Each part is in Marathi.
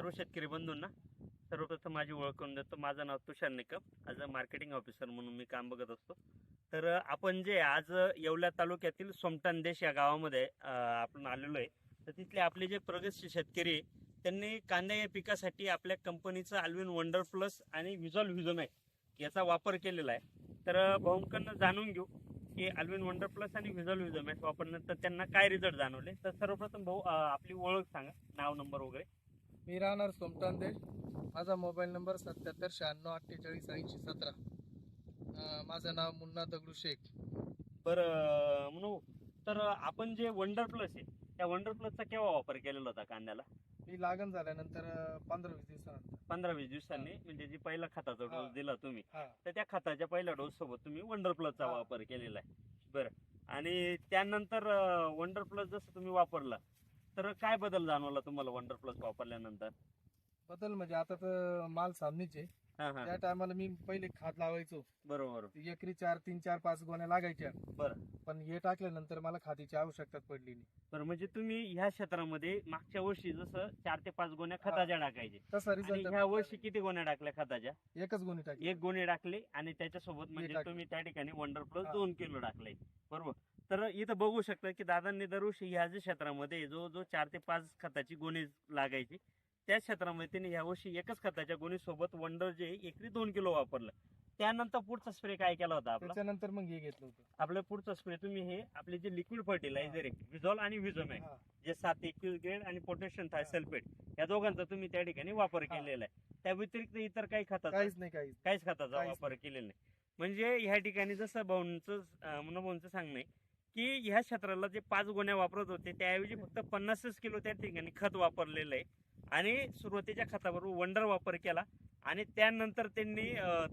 सर्व शेतकरी बंधूंना सर्वप्रथम माझी ओळख करून देतो. माझं नाव Tushar Nikam. As a marketing officer म्हणून मी काम बघत असतो. तर आपण जे आज येवला तालुक्यातील सोमटान देश या गावामध्ये आपण आलेलो आहे. तर तिथले आपले जे प्रगतशील शेतकरी आहे, त्यांनी कांदा या पिकासाठी आपल्या कंपनीचं अल्विन वंडर प्लस आणि व्हिजॉल आहे याचा वापर केलेला आहे. तर भाऊंकडनं जाणून घेऊ की अल्विन वंडर प्लस आणि व्हिजॉल व्हिजोमॅक वापरल्यानंतर त्यांना काय रिझल्ट जाणवले? तर सर्वप्रथम भाऊ आपली ओळख सांगा. नाव नंबर वगैरे. मी राहणार सोमटान देश माझा मोबाईल नंबर सत्याहत्तर शहाण्णव अठ्ठेचाळीस ऐंशी सतरा. माझं नाव मुन्ना दगडू शेख. बरं म्हणू तर आपण जे वंडर प्लस आहे त्या वंडर प्लसचा केव्हा वापर केलेला होता कांद्याला? मी लागण झाल्यानंतर पंधरा वीस दिवसानंतर. पंधरा वीस दिवसांनी? म्हणजे जी पहिला खताचा. डोस दिला तुम्ही तर त्या खताच्या पहिल्या डोस सोबत तुम्ही वंडर प्लसचा. वापर केलेला आहे. बरं. आणि त्यानंतर वंडर प्लस जसं तुम्ही वापरला तर काय बदल जाणवला तुम्हाला वंडर प्लस वापरल्यानंतर? बदल म्हणजे आता तर माल सामनीचे हा हा. त्या टायमाला मी पहिले खात लावायचो. बरोबर. एकरी चार तीन चार पाच गोण्या लागायच्या. बरं. पण हे टाकल्यानंतर मला खातीची आवश्यकता पडली नाही. बरं म्हणजे तुम्ही ह्या क्षेत्रामध्ये मागच्या वर्षी जसं चार ते पाच गोण्या खताच्या टाकायचे. तसा आणि ह्या वर्षी किती गोण्या टाकल्या खताच्या? एकच गोणी टाकली. एक गोणी टाकले आणि त्याच्यासोबत म्हणजे टाकले. तुम्ही त्या ठिकाणी वंडर प्लस हा. दोन किलो टाकले. बरोबर. तर इथं बघू शकता की दादांनी दरवर्षी ह्या जे क्षेत्रामध्ये जो जो चार ते पाच खताची गोणी लागायची त्या क्षेत्रामध्ये त्यांनी ह्या वर्षी एकच खताच्या गोणी सोबत वंडर जे एकरी दोन किलो वापरलं. त्यानंतर पुढचा स्प्रे काय केला होता आपला? त्याच्यानंतर मग हे घेतलं होतं. आपलं पुढचा स्प्रे तुम्ही हे आपले जे लिक्विड फर्टिलायझर आहे विझॉल आणि विझोमॅक हा. जे सात एकवीस ग्रेड आणि पोटॅशियम थायसल्फेट या दोघांचा तुम्ही त्या ठिकाणी वापर. केलेला आहे. त्या व्यतिरिक्त इतर काही खताचा? काहीच नाही काहीच खताचा वापर केलेला नाही. म्हणजे ह्या ठिकाणी जसं भाऊंचं भाऊंचं सांगणं आहे की ह्या क्षेत्राला जे पाच गुण्या वापरत होते त्याऐवजी फक्त पन्नासच किलो त्या ठिकाणी खत वापरलेलं आहे. आणि सुरुवातीच्या खताबरोबर वंडर वापर केला. आणि त्यानंतर त्यांनी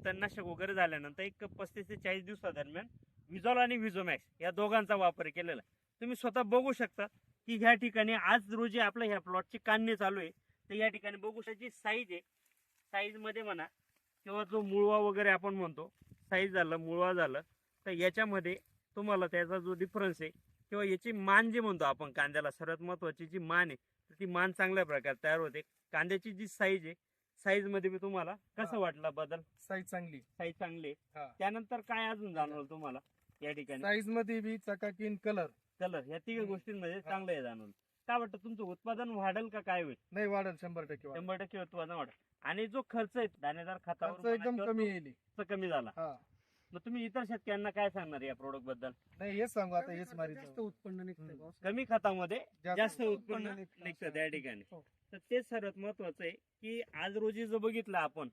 तणनाशक वगैरे झाल्यानंतर एक पस्तीस ते चाळीस दिवसादरम्यान विझॉल आणि विझोमॅक्स या दोघांचा वापर केलेला आहे. तुम्ही स्वतः बघू शकता की ह्या ठिकाणी आज रोजी आपल्या ह्या प्लॉटची काढणी चालू आहे. तर या ठिकाणी बघू शकता जी साईज आहे साईजमध्ये म्हणा किंवा जो मुळवा वगैरे आपण म्हणतो साईज झालं मुळवा झालं तर याच्यामध्ये तुम्हाला त्याचा जो डिफरन्स आहे किंवा याची मान जी म्हणतो आपण कांद्याला सर्वात महत्वाची जी मान आहे ती मान चांगल्या प्रकारे तयार होते. कांद्याची जी साईज आहे साईजमध्ये बी तुम्हाला कसं. वाटलं बदल? साईज चांगली. साईज चांगली त्यानंतर काय अजून जाणवलं तुम्हाला या ठिकाणी? साईजमध्ये बी चकाकीन कलर कलर या तिघ. गोष्टींमध्ये. चांगलं आहे जाणवलं. काय वाटतं तुमचं उत्पादन वाढेल का काय होईल? नाही वाढेल शंभर टक्के शंभर टक्के उत्पादन वाढेल. आणि जो खर्च आहे दाणेदार खतावर खर्च एकदम कमी कमी झाला. मग तुम्ही इतर शेतकऱ्यांना काय सांगणार या प्रोडक्टबद्दल? नाही हेच सांगू आता हेच मारी जास्त उत्पन्न boss. कमी खतामध्ये जास्त उत्पन्न निघतं निघतं. त्या ठिकाणी. हो. तर तेच सर्वात महत्वाचं आहे की आज रोजी जो बघितला आपण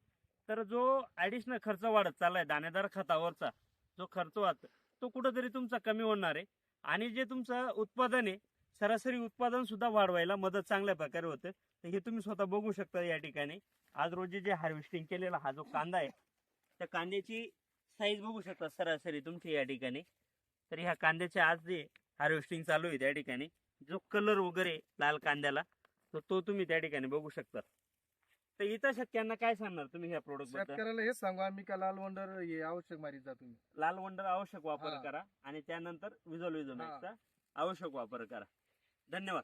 तर जो ऍडिशनल खर्च वाढत चाललाय दाणेदार खतावरचा जो खर्च वाढतो तो कुठंतरी तुमचा कमी होणार आहे. आणि जे तुमचं उत्पादन आहे सरासरी उत्पादन सुद्धा वाढवायला मदत चांगल्या प्रकारे होते. तर हे तुम्ही स्वतः बघू शकता या ठिकाणी. आज रोजी जे हार्वेस्टिंग केलेला हा जो कांदा आहे त्या कांद्याची साईज बघू शकता सरासरी तुमची या ठिकाणी. तर ह्या कांद्याचे आज जे हार्वेस्टिंग चालू आहे त्या ठिकाणी जो कलर वगैरे लाल कांद्याला तर तो तुम्ही त्या ठिकाणी बघू शकता. तर इतर शेतकऱ्यांना काय सांगणार तुम्ही ह्या प्रोडक्टबद्दल? शेतकऱ्याला हेच सांगू आम्ही का लाल वंडर हे आवश्यक मारीत जा तुम्ही. लाल वंडर आवश्यक वापर हा. करा आणि त्यानंतर विजल विजल आवश्यक वापर करा. धन्यवाद.